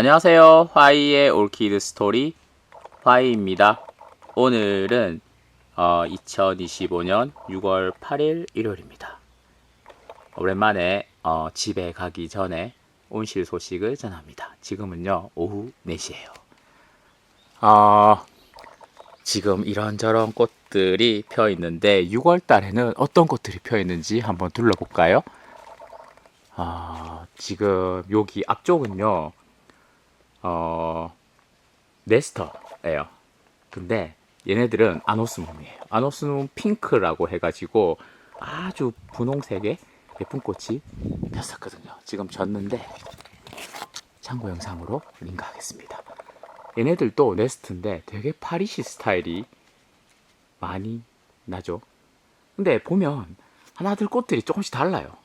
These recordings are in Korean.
안녕하세요. 화이의 올키드 스토리 화이입니다. 오늘은 어, 2025년 6월 8일 일요일입니다. 오랜만에 어, 집에 가기 전에 온실 소식을 전합니다. 지금은요 오후 4시예요. 어, 지금 이런저런 꽃들이 펴 있는데 6월 달에는 어떤 꽃들이 펴 있는지 한번 둘러볼까요? 아, 지금 여기 앞쪽은요. 어, 네스터예요. 근데 얘네들은 아노스눔이에요. 아노스눔 핑크라고 해가지고 아주 분홍색의 예쁜 꽃이 폈었거든요. 지금 졌는데 참고 영상으로 링크하겠습니다. 얘네들도 네스트인데 되게 파리시 스타일이 많이 나죠. 근데 보면 하나둘 꽃들이 조금씩 달라요.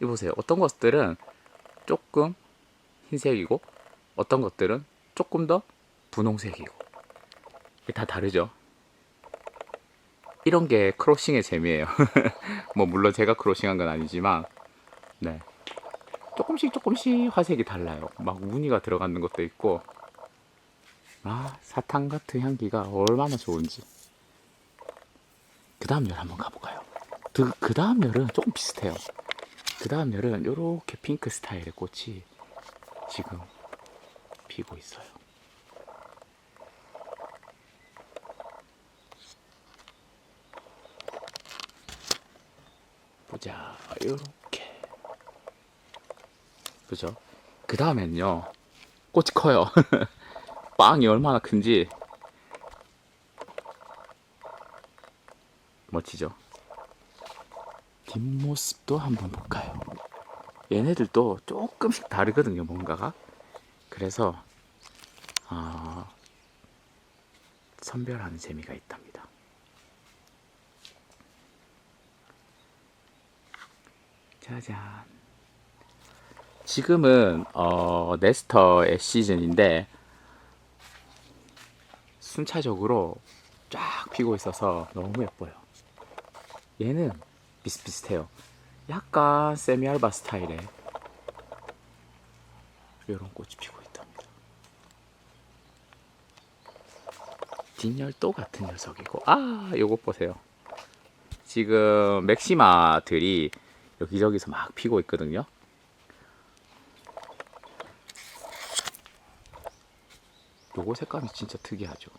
이 보세요. 어떤 것들은 조금 흰색이고 어떤 것들은 조금 더 분홍색이고 다 다르죠. 이런 게 크로싱의 재미예요. 뭐 물론 제가 크로싱한 건 아니지만 네 조금씩 조금씩 화색이 달라요. 막 무늬가 들어가는 것도 있고 아 사탕 같은 향기가 얼마나 좋은지. 그 다음 열 한번 가볼까요? 그, 그 다음 열은 조금 비슷해요. 그 다음 열은 이렇게 핑크 스타일의 꽃이 지금 피고 있어요. 보자, 이렇게. 그죠? 그 다음엔요, 꽃이 커요. 빵이 얼마나 큰지. 멋지죠? 뒷모습도 한번 볼까요? 얘네들도 조금씩 다르거든요, 뭔가가. 그래서 어, 선별하는 재미가 있답니다. 짜잔. 지금은 어, 네스터의 시즌인데 순차적으로 쫙 피고 있어서 너무 예뻐요. 얘는 비슷비슷해요. 약간 세미알바 스타일의 이런 꽃이 피고 있답니다. 뒷열도 같은 녀석이고 아 요것 보세요. 지금 맥시마들이 여기저기서 막 피고 있거든요. 요거 색감이 진짜 특이하죠.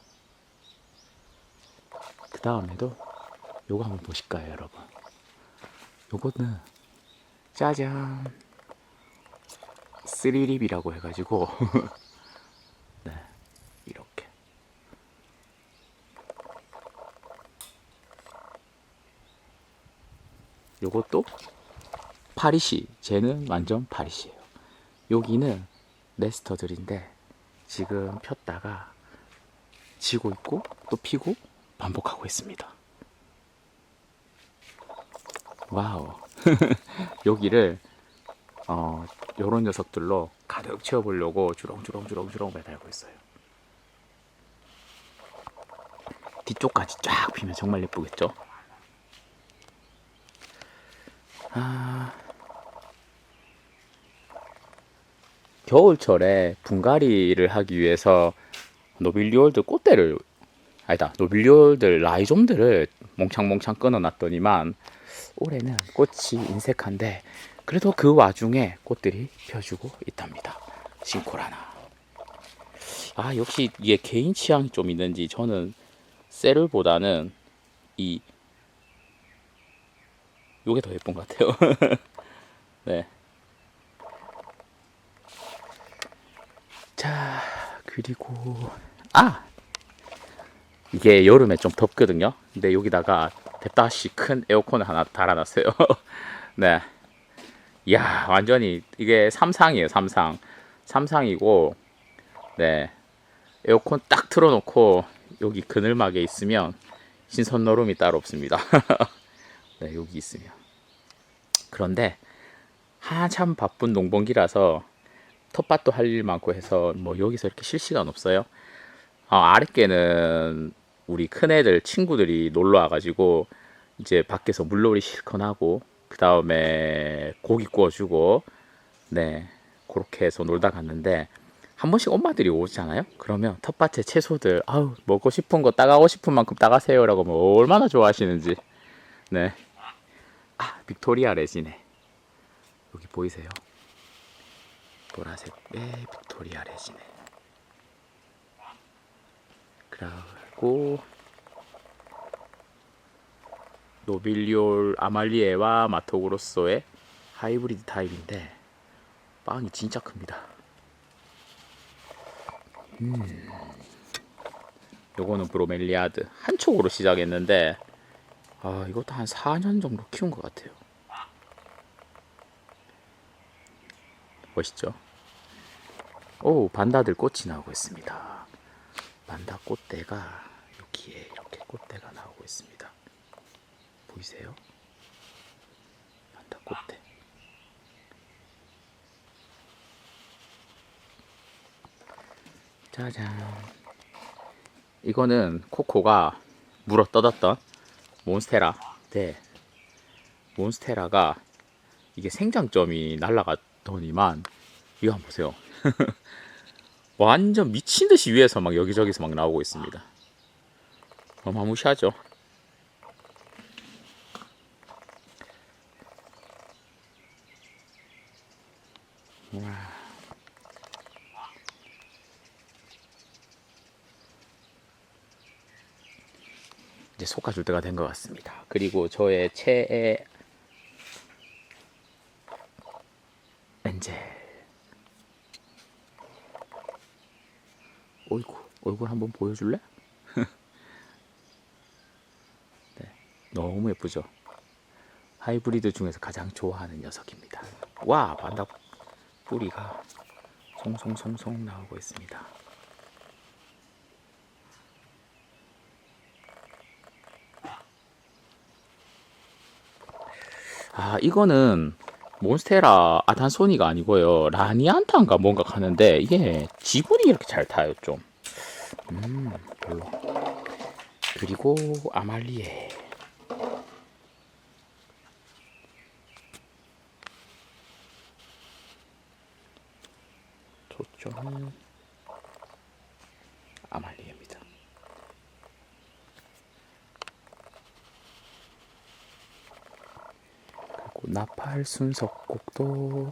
그 다음에도 요거 한번 보실까요, 여러분? 요거는 짜잔. 쓰리립이라고 해가지고. 네. 이렇게. 요것도 파리시. 쟤는 완전 파리시예요. 여기는 네스터들인데 지금 폈다가 지고 있고 또 피고 반복하고 있습니다 와우. 여기를 어, 요런 녀석들로 가득 채워 보려고 주렁주렁주렁주렁 매달고 있어요. 뒤쪽까지 쫙 피면 정말 예쁘겠죠? 아... 겨울철에 분갈이를 하기 위해서 노빌리올드 꽃대를 아니다 노빌리올드 라이좀들을 몽창몽창 끊어놨더니만 올해는 꽃이 인색한데 그래도 그 와중에 꽃들이 펴주고 있답니다. 싱코라나. 아 역시 이게 개인 취향이 좀 있는지 저는 세를보다는 이 요게 더 예쁜 것 같아요. 네. 자 그리고 아 이게 여름에 좀 덥거든요. 근데 여기다가 대다시 큰 에어컨을 하나 달아놨어요. 네. 이야, 완전히 이게 삼상이에요, 삼상. 삼상이고, 네. 에어컨 딱 틀어놓고 여기 그늘막에 있으면 신선 노름이 따로 없습니다. 네, 여기 있으면. 그런데 한참 바쁜 농번기라서 텃밭도 할 일 많고 해서 뭐 여기서 이렇게 쉴 시간 없어요. 어, 아랫개는 우리 큰애들 친구들이 놀러 와가지고 이제 밖에서 물놀이 실컷 하고 그 다음에 고기 구워주고 네 그렇게 해서 놀다 갔는데 한 번씩 엄마들이 오잖아요. 그러면 텃밭에 채소들 아우 먹고 싶은 거 따가고 싶은 만큼 따가세요라고 하면 얼마나 좋아하시는지. 네. 아 빅토리아 레지네. 여기 보이세요? 보라색 의 빅토리아 레지네. 그 리고 노빌리올 아말리에와 마토그로소의 하이브리드 타입인데 빵이 진짜 큽니다. 음. 요거는 브로멜리아드 한 촉으로 시작했는데 아 이것도 한 4년 정도 키운 것 같아요. 멋있죠? 오 반다들 꽃이 나오고 있습니다. 반다 꽃대가 여기에 이렇게 꽃대가 나오고 있습니다. 보이세요? 반다 꽃대. 짜잔. 이거는 코코가 물어 뜯었던 몬스테라. 네. 몬스테라가 이게 생장점이 날라갔더니만 이거 한번 보세요. 완전 미친 듯이 위에서 막 여기저기서 막 나오고 있습니다. 어마무시하죠. 이제 솎아줄 때가 된 것 같습니다. 그리고 저의 최애 엔젤. 어이구, 얼굴 한번 보여줄래? 네, 너무 예쁘죠? 하이브리드 중에서 가장 좋아하는 녀석입니다. 와, 반다 뿌리가 송송송송 나오고 있습니다. 아, 이거는 몬스테라 아탄소니가 아니고요. 라니안타인가 뭔가 가는데 이게 지분이 이렇게 잘 타요, 좀. 음, 별로. 그리고 아말리에. 초점은 아말리에입니다. 그리고 나팔 순석곡도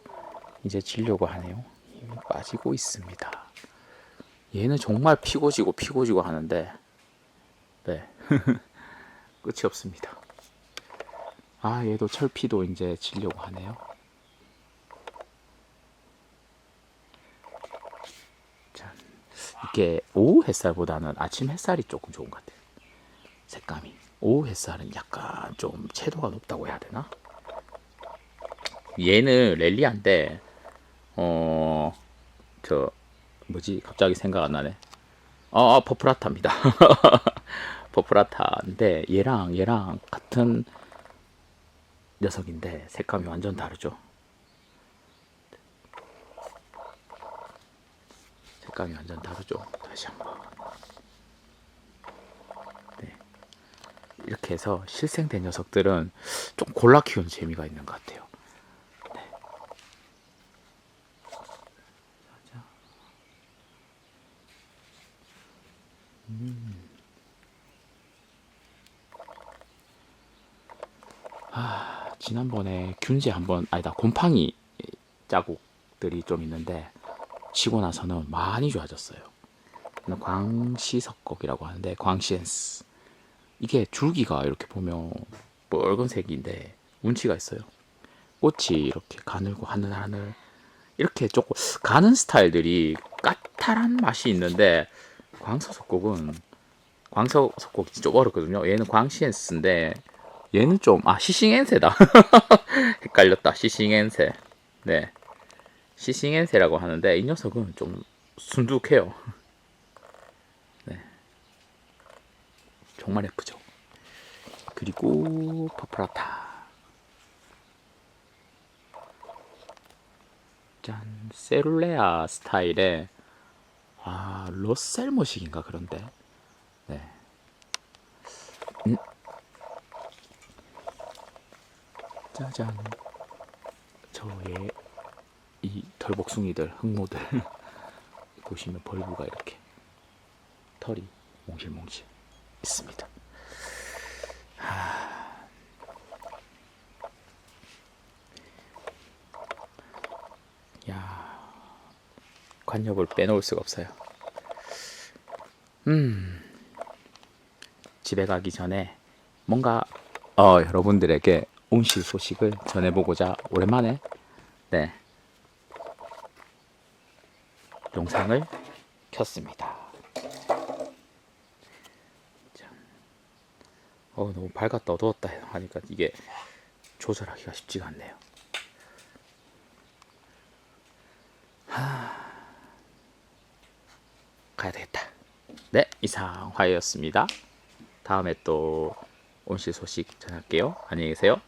이제 지려고 하네요. 빠지고 있습니다. 얘는 정말 피고 지고 피고 지고 하는데 네 끝이 없습니다. 아 얘도 철피도 이제 지려고 하네요. 이게 오후 햇살보다는 아침 햇살이 조금 좋은 것 같아요. 색감이 오후 햇살은 약간 좀 채도가 높다고 해야 되나? 얘는 랠리한데 어 저 뭐지 갑자기 생각 안 나네. 아, 아 퍼프라타입니다. 퍼프라타인데 얘랑 얘랑 같은 녀석인데 색감이 완전 다르죠. 색감이 완전 다르죠. 다시 한번. 네. 이렇게 해서 실생된 녀석들은 좀 골라 키우는 재미가 있는 것 같아요. 네. 자. 음. 아, 지난번에 균제 한번 아니다 곰팡이 자국들이 좀 있는데 치고 나서는 많이 좋아졌어요. 광시석곡이라고 하는데 광시엔스 이게 줄기가 이렇게 보면 빨간색인데 운치가 있어요. 꽃이 이렇게 가늘고 하늘하늘 이렇게 조금 가는 스타일들이 까탈한 맛이 있는데 광서석곡은 광서석곡이 좀 어렵거든요. 얘는 광시엔스인데 얘는 좀 아 시싱엔세다. 헷갈렸다. 시싱엔세. 네. 시싱엔세라고 하는데 이 녀석은 좀 순두해요. 네. 정말 예쁘죠. 그리고 퍼프라타. 짠 세룰레아 스타일의 아 로셀모식인가 그런데 네. 음. 짜잔 저의 이 털복숭이들, 흑모들 보시면 벌브가 이렇게 털이 몽실몽실 있습니다. 하... 야, 관엽을 빼놓을 수가 없어요. 음, 집에 가기 전에 뭔가 어, 여러분들에게 온실 소식을 전해보고자 오랜만에 네 영상을 켰습니다. 자, 어 너무 밝았다 어두웠다 하니까 이게 조절하기가 쉽지가 않네요. 하... 가야 되겠다. 네 이상 화이였습니다. 다음에 또 온실 소식 전할게요. 안녕히 계세요.